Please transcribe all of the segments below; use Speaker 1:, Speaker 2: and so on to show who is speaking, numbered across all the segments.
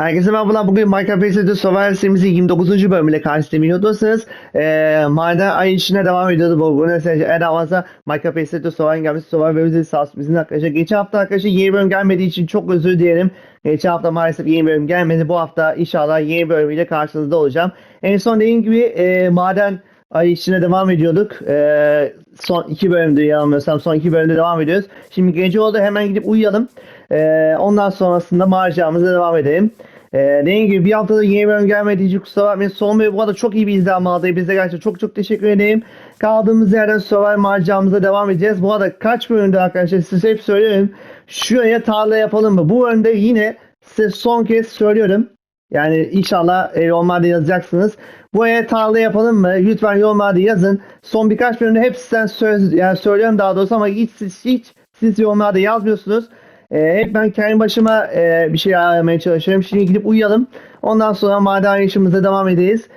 Speaker 1: Herkese merhabalar. Bugün Minecraft Reset'te Survival serimizin 29. bölümüyle karşınızda biliyordunuz. Ee, maden ay işine devam ediyordu. Bu, bu mesela en avansa Minecraft Reset'te Survival gelmiş. Survival bölümümüzde sağ olsun bizim arkadaşlar. Geçen hafta arkadaşlar yeni bölüm gelmediği için çok özür dilerim. Geçen hafta maalesef yeni bölüm gelmedi. Bu hafta inşallah yeni bölümüyle karşınızda olacağım. En son dediğim gibi e, maden ay işine devam ediyorduk. Ee, son iki bölümdü yanılmıyorsam son iki bölümde devam ediyoruz. Şimdi gece oldu hemen gidip uyuyalım. Ee, ondan sonrasında maceramıza devam edelim. Ee, dediğim gibi bir haftada yeni bölüm gelmediği için kusura bakmayın. Son bölüm bu arada çok iyi bir izlenme aldı. Biz de gerçekten çok çok teşekkür ederim. Kaldığımız yerden Survival maceramıza devam edeceğiz. Bu arada kaç bölümde arkadaşlar size hep söylüyorum. Şuraya tarla yapalım mı? Bu bölümde yine size son kez söylüyorum. Yani inşallah e, yorumlarda yazacaksınız. Bu aya tarla yapalım mı? Lütfen yorumlarda yazın. Son birkaç bölümde hepsinden söz, yani söylüyorum daha doğrusu ama hiç, siz, hiç siz yorumlarda yazmıyorsunuz. E, hep ben kendi başıma e, bir şey aramaya çalışıyorum. Şimdi gidip uyuyalım. Ondan sonra maden işimize devam ederiz.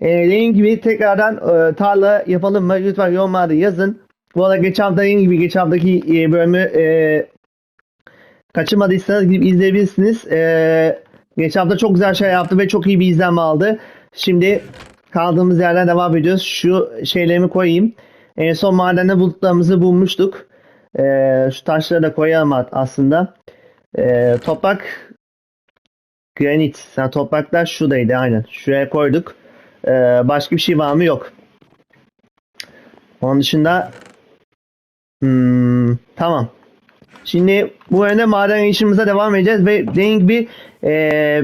Speaker 1: E, dediğim gibi tekrardan e, tarla yapalım mı? Lütfen yorumlarda yazın. Bu arada geçen hafta dediğim gibi geçen haftaki e, bölümü e, kaçırmadıysanız gidip izleyebilirsiniz. E, geçen hafta çok güzel şey yaptı ve çok iyi bir izlenme aldı. Şimdi kaldığımız yerden devam ediyoruz. Şu şeylerimi koyayım. En son madende bulutlarımızı bulmuştuk. Ee, şu taşları da koyalım aslında. Ee, toprak granit. Sen topraklar şuradaydı aynen. Şuraya koyduk. Ee, başka bir şey var mı? Yok. Onun dışında hmm, tamam. Şimdi bu yönde maden işimize devam edeceğiz ve dediğim gibi e,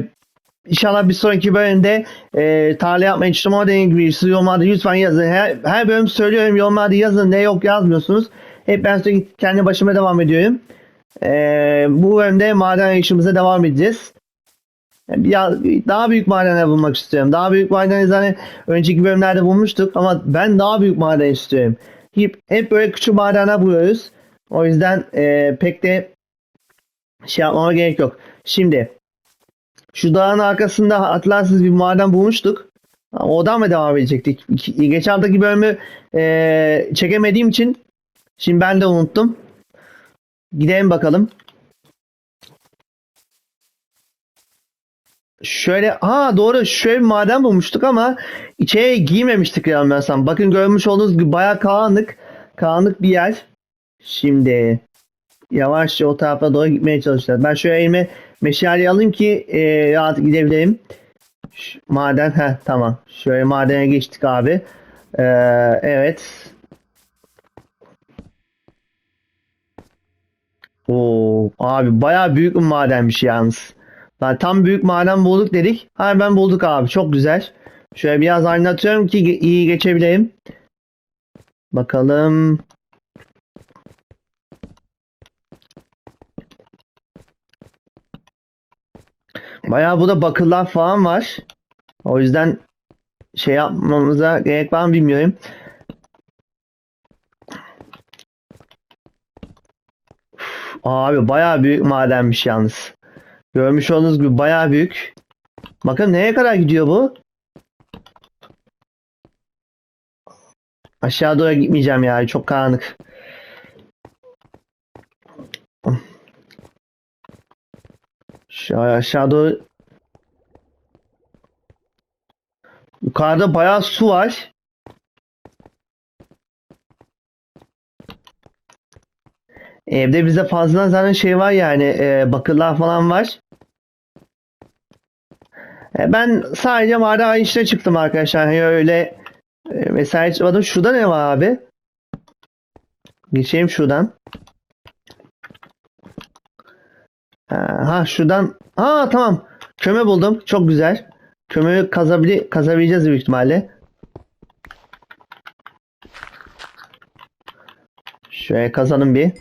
Speaker 1: İnşallah bir sonraki bölümde e, tarla ama dediğim gibi siz yorumlarda lütfen yazın. Her, her bölüm söylüyorum yorumlarda yazın. Ne yok yazmıyorsunuz. Hep ben sürekli kendi başıma devam ediyorum. E, bu bölümde maden işimize devam edeceğiz. Ya, daha büyük madenler bulmak istiyorum. Daha büyük madenleri zaten önceki bölümlerde bulmuştuk ama ben daha büyük maden istiyorum. Hep, hep böyle küçük madenler buluyoruz. O yüzden e, pek de şey yapmama gerek yok. Şimdi şu dağın arkasında hatırlarsınız bir maden bulmuştuk. Ama Oradan mı devam edecektik? Geçen haftaki bölümü e, çekemediğim için şimdi ben de unuttum. Gidelim bakalım. Şöyle ha doğru şöyle bir maden bulmuştuk ama içeriye giymemiştik yanılmıyorsam. Bakın görmüş olduğunuz gibi bayağı karanlık. Karanlık bir yer. Şimdi yavaşça o tarafa doğru gitmeye çalışacağız. Ben şöyle elime meşale alayım ki e, rahat gidebileyim. Ş- maden ha tamam. Şöyle madene geçtik abi. Ee, evet. Oo abi bayağı büyük bir madenmiş yalnız. Lan tam büyük maden bulduk dedik. Hemen bulduk abi. Çok güzel. Şöyle biraz anlatıyorum ki iyi geçebileyim. Bakalım. Bayağı burada bakırlar falan var. O yüzden şey yapmamıza gerek var mı bilmiyorum. Üf, Abi bayağı büyük madenmiş yalnız. Görmüş olduğunuz gibi bayağı büyük. Bakın nereye kadar gidiyor bu? Aşağı doğru gitmeyeceğim ya. Çok karanlık. Şöyle aşağı doğru Yukarıda bayağı su var. Evde bize fazla zaten şey var yani e, bakırlar falan var. E, ben sadece maden işine çıktım arkadaşlar. Hani öyle e, mesai çıkmadım. Şurada ne var abi? Geçeyim şuradan. Ha, ha şuradan. Ha tamam. Kömür buldum. Çok güzel. Kömürü kazabili kazabileceğiz büyük ihtimalle. Şöyle kazalım bir.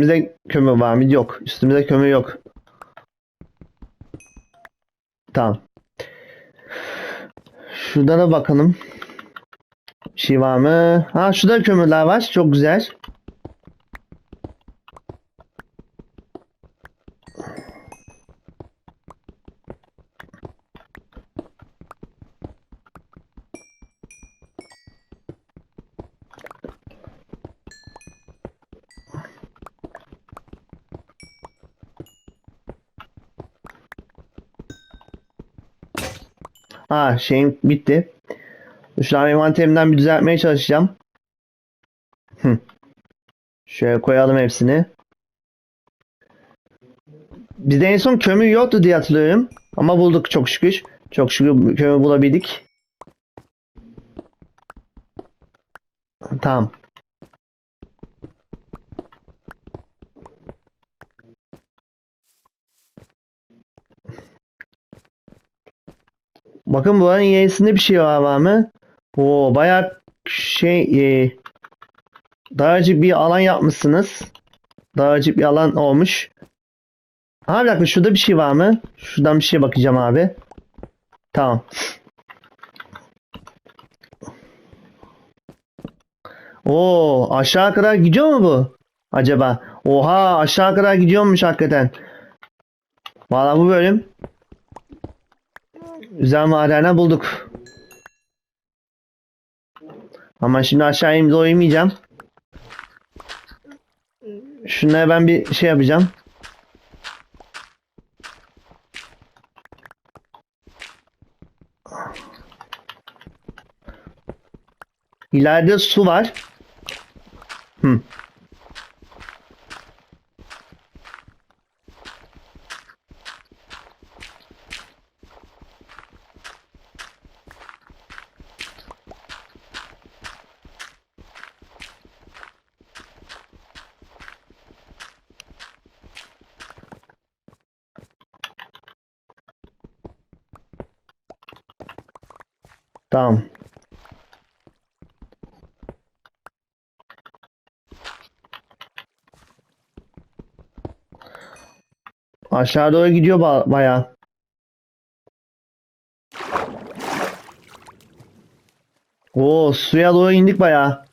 Speaker 1: Üstümüzde kömür var mı? Yok. Üstümüzde kömür yok. Tamam. Şurada da bakalım. Bir şey var mı? Ha şurada kömürler var. Çok güzel. Ha şeyim bitti. Şu an envanterimden bir düzeltmeye çalışacağım. Hı. Şöyle koyalım hepsini. Bizde en son kömür yoktu diye hatırlıyorum. Ama bulduk çok şükür. Çok şükür kömür bulabildik. Tamam. Bakın buranın ilerisinde bir şey var, var mı? Oo bayağı şey e, dağcık bir alan yapmışsınız. Dağcık bir alan olmuş. Abi bir dakika şurada bir şey var mı? Şuradan bir şeye bakacağım abi. Tamam. Oo aşağı kadar gidiyor mu bu? Acaba? Oha aşağı kadar gidiyormuş hakikaten. Valla bu bölüm güzel madenler bulduk. Ama şimdi aşağı doğru inmeyeceğim. Şunlara ben bir şey yapacağım. İleride su var. Tamam. Aşağı doğru gidiyor ba bayağı. Oo suya doğru indik bayağı.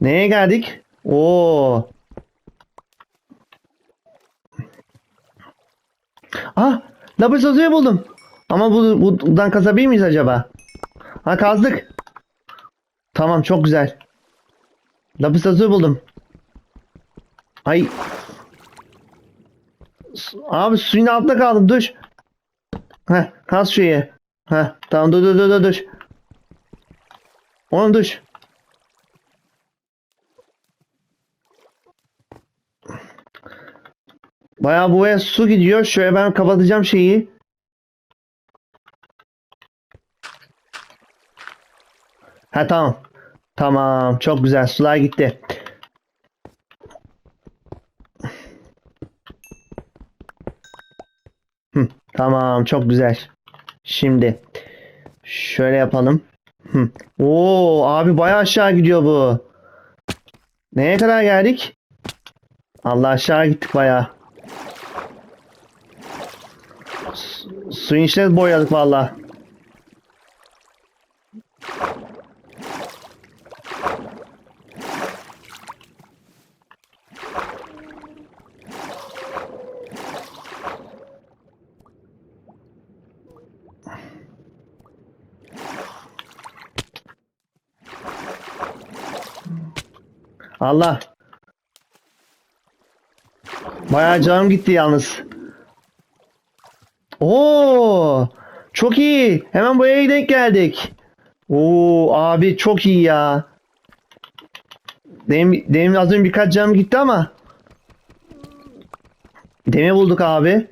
Speaker 1: Neye geldik? Oo. Ah, lapis lazuli buldum. Ama bu bu- buradan kazabilir miyiz acaba? Ha kazdık. Tamam çok güzel. Lapis lazuli buldum. Ay. Abi suyun altında kaldım dur. Heh kaz şuraya. Heh tamam dur dur dur dur. Oğlum dur. Bayağı buraya su gidiyor. Şöyle ben kapatacağım şeyi. Ha tamam. Tamam. Çok güzel. Sular gitti. Hı, tamam. Çok güzel. Şimdi şöyle yapalım. Oo abi bayağı aşağı gidiyor bu. Neye kadar geldik? Allah aşağı gittik bayağı. Su- Suyun içine boyadık valla. Allah. Bayağı canım gitti yalnız. Oo, çok iyi. Hemen buraya denk geldik. Oo, abi çok iyi ya. Benim, benim az önce birkaç canım gitti ama. Demir bulduk abi.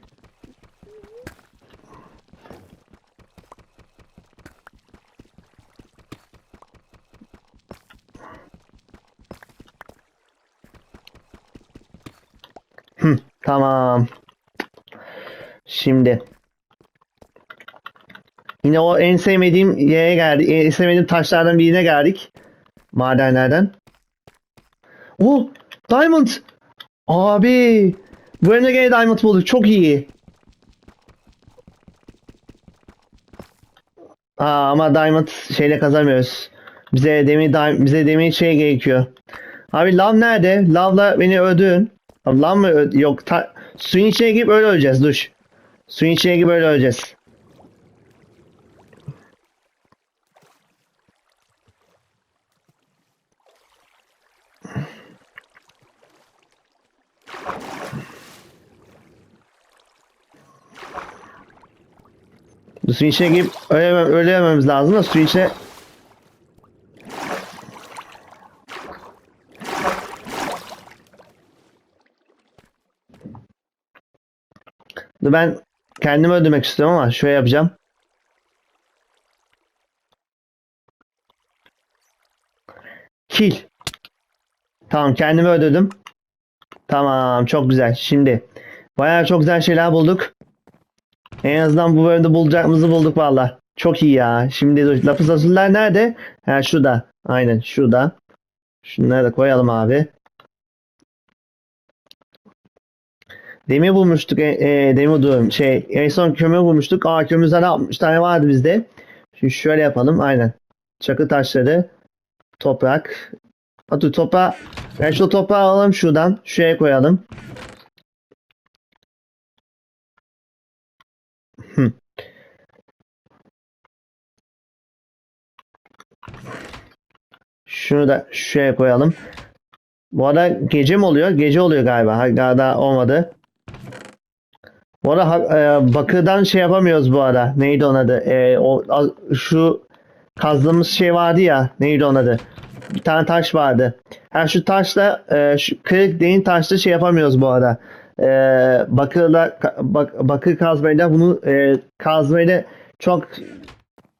Speaker 1: Hı, tamam. Şimdi. Yine o en sevmediğim yere geldik. En sevmediğim taşlardan birine geldik. Madenlerden. Oh! Diamond! Abi! Bu bölümde gene Diamond bulduk. Çok iyi. Aa, ama diamond şeyle kazanmıyoruz. Bize demir bize demir şey gerekiyor. Abi lav nerede? Lavla beni öldürün. Lav mı? Yok. ta- suyun içine girip öyle öleceğiz. Dur. Suyun içine girip öyle öleceğiz. Suyun içine girip öyle, ölememiz lazım da suyun içine Ben kendimi öldürmek istiyorum ama şöyle yapacağım. Kill. Tamam kendimi öldürdüm. Tamam çok güzel. Şimdi bayağı çok güzel şeyler bulduk. En azından bu bölümde bulacağımızı bulduk valla. Çok iyi ya. Şimdi lapis lazuriler nerede? Ha şurada. Aynen şurada. Şunları da koyalım abi. Demir bulmuştuk. E, e, demir diyorum. Şey, en son kömür bulmuştuk. Aa kömür zaten 60 tane vardı bizde. Şimdi şöyle yapalım. Aynen. Çakı taşları. Toprak. Hadi toprağı. Ben şu toprağı alalım şuradan. Şuraya koyalım. Şunu da şuraya koyalım. Bu arada gece mi oluyor? Gece oluyor galiba. Ha, daha olmadı. Bu ha- e, bakırdan şey yapamıyoruz bu arada. Neydi onun adı? E, o, a- şu kazdığımız şey vardı ya. Neydi onun adı? Bir tane taş vardı. Ha şu taşla e, şu kırık değin taşla şey yapamıyoruz bu arada. E, bakırla bak, bakır kazmayla bunu e, kazmayla çok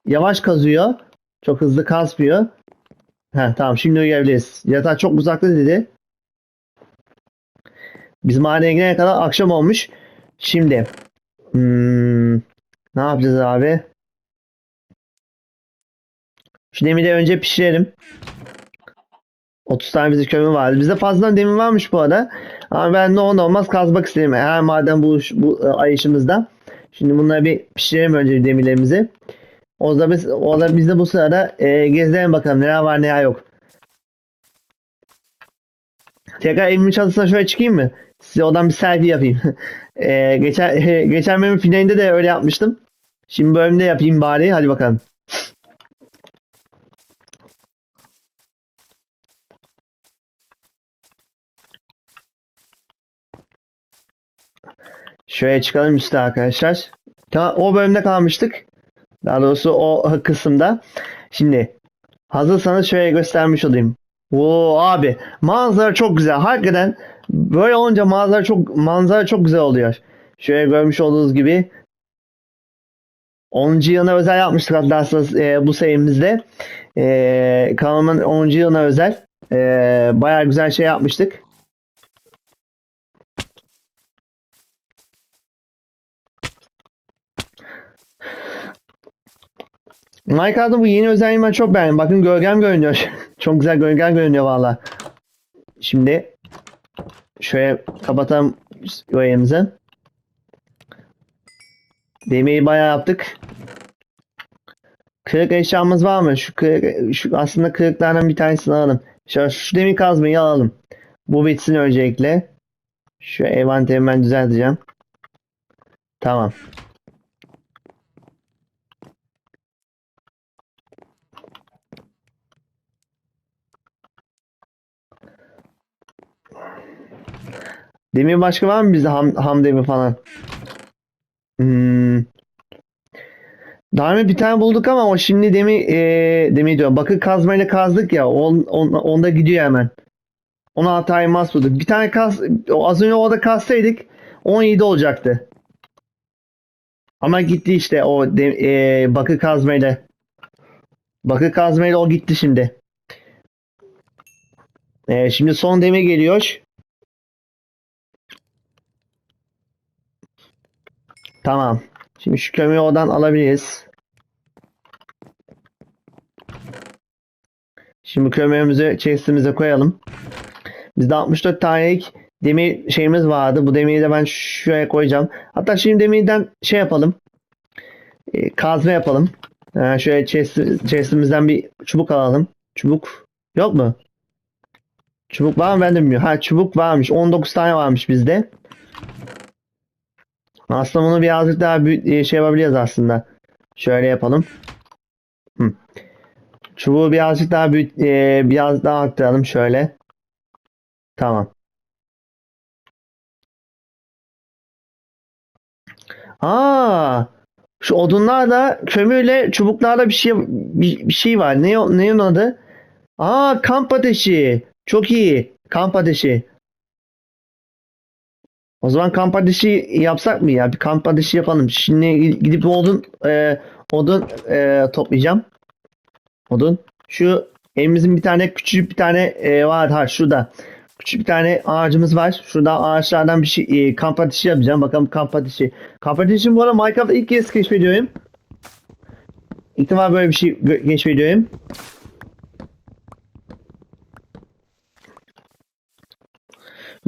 Speaker 1: yavaş kazıyor. Çok hızlı kazmıyor. Ha tamam şimdi uyuyabiliriz. Yatağı çok uzakta dedi. Biz mahalleye gidene kadar akşam olmuş. Şimdi hmm, ne yapacağız abi? Şu demiri önce pişirelim. 30 tane bizi kömür vardı. Bizde fazladan demir varmış bu arada. Ama ben ne olur olmaz kazmak istedim. Her maden bu, bu e, ay işimizde. Şimdi bunları bir pişirelim önce demirlerimizi. O zaman biz, o da biz de bu sırada e, gezelim bakalım neler var neler yok. Tekrar evimin çatısına şöyle çıkayım mı? Size oradan bir selfie yapayım. e, geçen geçen bölümün finalinde de öyle yapmıştım. Şimdi bölümde yapayım bari. Hadi bakalım. Şöyle çıkalım üstte arkadaşlar. Tamam, o bölümde kalmıştık. Daha doğrusu o kısımda. Şimdi hazırsanız şöyle göstermiş olayım. Oo abi manzara çok güzel. Hakikaten böyle olunca manzara çok manzara çok güzel oluyor. Şöyle görmüş olduğunuz gibi 10. yılına özel yapmıştık hatta e, bu serimizde. E, kanalımın 10. yılına özel. E, bayağı güzel şey yapmıştık. Minecraft'ın bu yeni özelliğini ben çok beğendim. Bakın gölgem görünüyor. çok güzel gölgem görünüyor valla. Şimdi şöyle kapatalım yayımızı. Demeyi bayağı yaptık. Kırık eşyamız var mı? Şu, kırık, şu aslında kırıklardan bir tanesini alalım. Şu, şu demir kazmayı alalım. Bu bitsin öncelikle. Şu envanterimi ben düzelteceğim. Tamam. Demir başka var mı bizde ham, ham demir falan? Hmm. Daha önce bir tane bulduk ama o şimdi demir e, demir diyorum. Bakır kazmayla kazdık ya. On, on, onda gidiyor hemen. 16 ay mas bulduk. Bir tane kaz az önce orada kazsaydık 17 olacaktı. Ama gitti işte o de, e, bakır kazmayla. Bakır kazmayla o gitti şimdi. E, şimdi son demir geliyor. Tamam. Şimdi şu kömürü oradan alabiliriz. Şimdi kömürümüzü chest'imize koyalım. Bizde 64 tanelik demir şeyimiz vardı. Bu demiri de ben şuraya koyacağım. Hatta şimdi demirden şey yapalım. E, kazma yapalım. Ee, şöyle chest, chestimizden bir çubuk alalım. Çubuk yok mu? Çubuk var mı ben de bilmiyorum. Ha çubuk varmış. 19 tane varmış bizde. Aslında bunu birazcık daha e, şey yapabiliriz aslında. Şöyle yapalım. Çubuğu birazcık daha büyük, e, biraz daha arttıralım şöyle. Tamam. Aa, şu odunlarla, kömürle, çubuklarla bir şey bir, bir şey var. Ne o- neyin adı? Aa, kamp ateşi. Çok iyi. Kamp ateşi. O zaman kamp ateşi yapsak mı ya? Bir kamp ateşi yapalım. Şimdi gidip odun e, odun e, toplayacağım. Odun. Şu elimizin bir tane küçük bir tane e, var ha şurada. Küçük bir tane ağacımız var. Şurada ağaçlardan bir şey e, kamp ateşi yapacağım. Bakalım kamp ateşi. Kamp ateşi bu arada Minecraft'ta ilk kez keşfediyorum. İlk defa böyle bir şey keşfediyorum.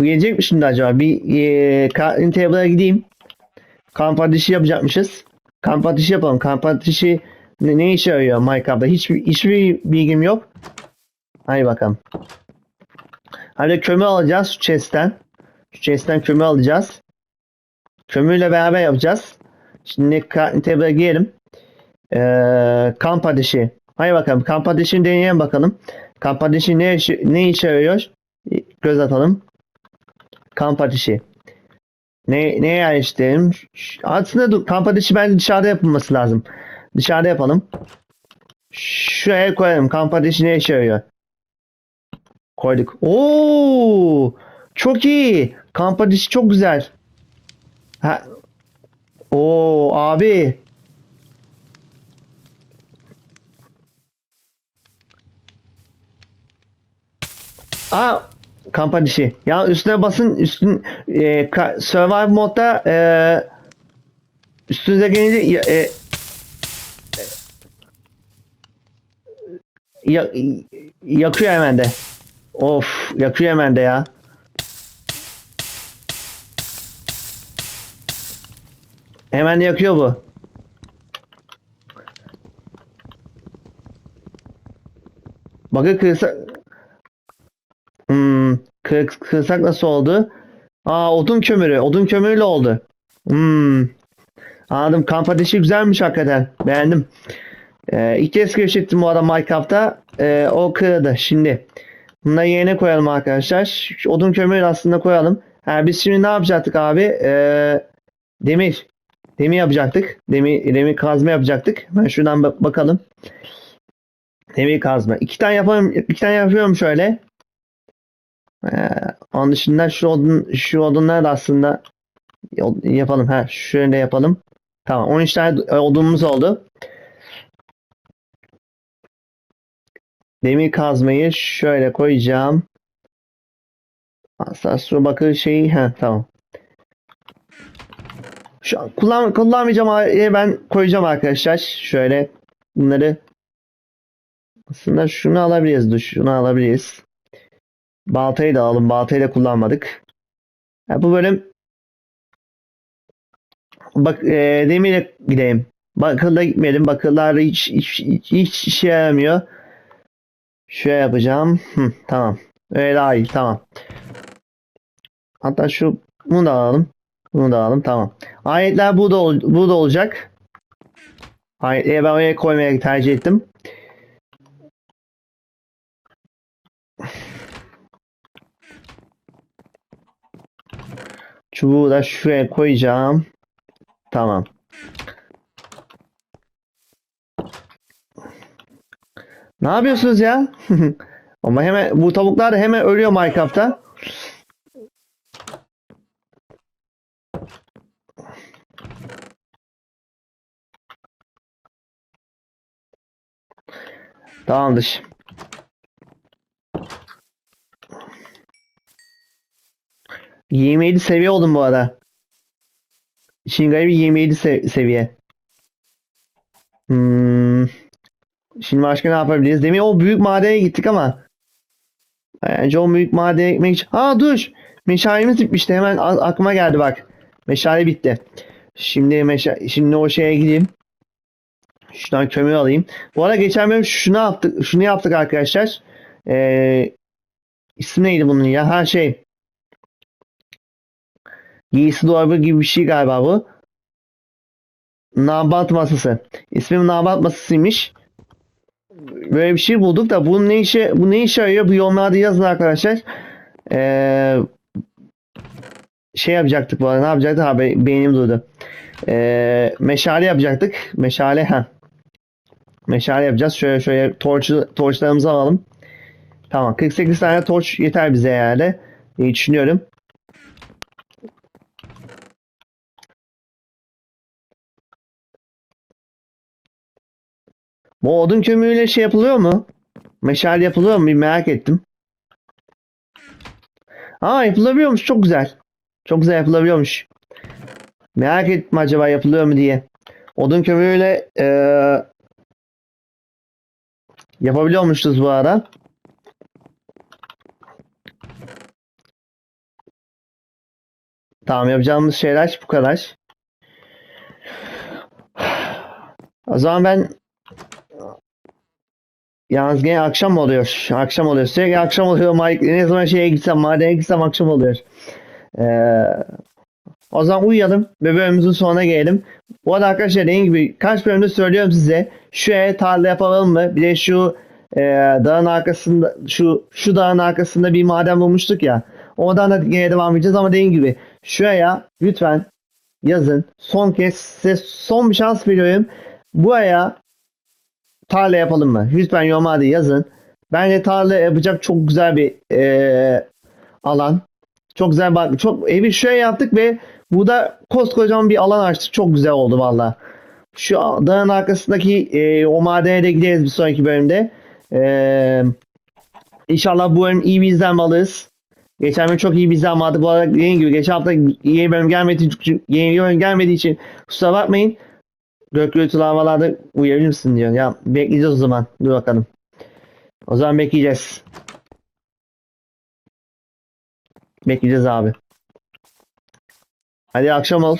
Speaker 1: Gelecek mi şimdi acaba? Bir e, crafting table'a gideyim. Kamp ateşi yapacakmışız. Kamp ateşi yapalım. Kamp ateşi ne, ne işe yarıyor Minecraft'ta? Hiçbir, hiçbir bilgim yok. Hadi bakalım. Hadi kömür alacağız şu chest'ten. Şu chest'ten kömür alacağız. Kömürle beraber yapacağız. Şimdi crafting table'a girelim. Ee, kamp ateşi. Hadi bakalım. Kamp ateşini deneyelim bakalım. Kamp ateşi ne, ne işe yarıyor? Göz atalım. Kamp ateşi. Ne, neye yerleştirelim? Aslında dur, kamp ateşi bence dışarıda yapılması lazım. Dışarıda yapalım. Şuraya koyalım. Kamp ateşi ne işe yarıyor? Koyduk. Oo! Çok iyi. Kamp ateşi çok güzel. Ha. Oo abi. Aa kamp ateşi. Ya üstüne basın üstün e, survive modda e, üstünüze gelince ya- e, ya- yakıyor hemen de. Of yakıyor hemen de ya. Hemen yakıyor bu. Bakın kırsa kır, kırsak nasıl oldu? Aa odun kömürü. Odun kömürüyle oldu. Hmm. Anladım. Kamp ateşi güzelmiş hakikaten. Beğendim. Ee, ilk kez keşfettim bu arada Minecraft'ta. Ee, o kırdı. Şimdi bunları yerine koyalım arkadaşlar. Şu odun kömürü aslında koyalım. Ha, biz şimdi ne yapacaktık abi? Ee, demir. Demir yapacaktık. Demir, demir kazma yapacaktık. Ben şuradan bak- bakalım. Demir kazma. İki tane yapalım. İki tane yapıyorum şöyle. Ee, onun dışında şu odun şu odunlar da aslında yapalım. Ha şöyle yapalım. Tamam 13 tane odunumuz oldu. Demir kazmayı şöyle koyacağım. Asla su bakır şeyi ha tamam. Şu an kullan kullanmayacağım haliyle ben koyacağım arkadaşlar. Şöyle bunları aslında şunu alabiliriz. Şunu alabiliriz. Baltayı da alalım. Baltayı da kullanmadık. Ha, bu bölüm bak e, demirle gideyim. Bakırla gitmeyelim. Bakırlar hiç, hiç, hiç, hiç işe yaramıyor. Şöyle yapacağım. Hı, tamam. Öyle daha iyi. Tamam. Hatta şu bunu da alalım. Bunu da alalım. Tamam. Ayetler bu da, ol- bu da olacak. Ayetleri ben oraya koymaya tercih ettim. Çubuğu da şuraya koyacağım. Tamam. Ne yapıyorsunuz ya? Ama hemen bu tavuklar hemen ölüyor Minecraft'ta. Tamamdır. Yirmi yedi seviye oldum bu arada. İşin garibi 27 se- seviye. Hmm. Şimdi başka ne yapabiliriz? Demin o büyük madene gittik ama. Bence o büyük madene gitmek için. Aa dur. Meşalemiz bitmişti. Hemen aklıma geldi bak. Meşale bitti. Şimdi meşa şimdi o şeye gideyim. Şuradan kömür alayım. Bu arada geçen bölüm şunu yaptık, şunu yaptık arkadaşlar. Ee, ismi neydi bunun ya? Ha şey. Giysi dolabı gibi bir şey galiba bu. Nabat masası. İsmim Nabat masasıymış. Böyle bir şey bulduk da bunun ne işe bu ne işe yarıyor? Bu yorumlarda yazın arkadaşlar. Ee, şey yapacaktık bu arada. Ne yapacaktık? Ha be- beynim durdu. Ee, meşale yapacaktık. Meşale ha. Meşale yapacağız. Şöyle şöyle torç, torçlarımızı alalım. Tamam. 48 tane torç yeter bize yani. İyi düşünüyorum. Bu odun kömürüyle şey yapılıyor mu? Meşale yapılıyor mu? Bir merak ettim. Aa yapılabiliyormuş. Çok güzel. Çok güzel yapılabiliyormuş. Merak ettim acaba yapılıyor mu diye. Odun kömürüyle eee yapabiliyormuşuz bu arada. Tamam yapacağımız şeyler bu kadar. O zaman ben Yalnız gene akşam oluyor? Akşam oluyor. Sürekli akşam oluyor. Mike, ne zaman şeye gitsem, madene gitsem akşam oluyor. Ee, o zaman uyuyalım ve bölümümüzün sonuna gelelim. Bu arada arkadaşlar dediğim gibi kaç bölümde söylüyorum size. Şu eve tarla yapalım mı? Bir de şu e, dağın arkasında şu şu dağın arkasında bir maden bulmuştuk ya. Oradan da gene devam edeceğiz ama dediğim gibi şuraya lütfen yazın. Son kez size son bir şans veriyorum. Bu aya tarla yapalım mı? Lütfen yorumlarda yazın. Bence tarla yapacak çok güzel bir eee, alan. Çok güzel bak çok evi şöyle yaptık ve burada koskocaman bir alan açtık. Çok güzel oldu valla. Şu dağın arkasındaki eee, o madene de gideriz bir sonraki bölümde. Eee İnşallah bu bölüm iyi bir izlenme alırız. Geçen bölüm çok iyi bir izlenme aldık. Bu arada dediğim gibi geçen hafta yeni bölüm gelmediği, yeni bölüm gelmediği için kusura bakmayın. Gök gürültülü havalarda uyuyabilir misin diyor. Ya bekleyeceğiz o zaman. Dur bakalım. O zaman bekleyeceğiz. Bekleyeceğiz abi. Hadi akşam ol.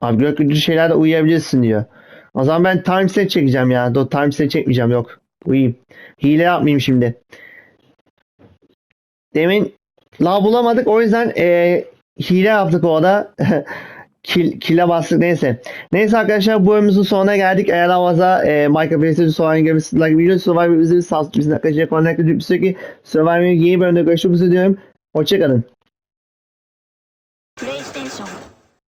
Speaker 1: Abi gök gürültülü şeylerde uyuyabilirsin diyor. O zaman ben time set çekeceğim ya. Dur time set çekmeyeceğim yok. Uyuyayım. Hile yapmayayım şimdi. Demin lav bulamadık o yüzden eee, hile yaptık orada. Kil, kile bastık neyse. Neyse arkadaşlar bu bölümümüzün sonuna geldik. Eğer havaza e, Minecraft Playstation soğan gibi like video Survivor bizi sağ bizim arkadaşlar connected bir sürekli Survivor yeni bölümde görüşmek üzere diyorum. Hoşçakalın.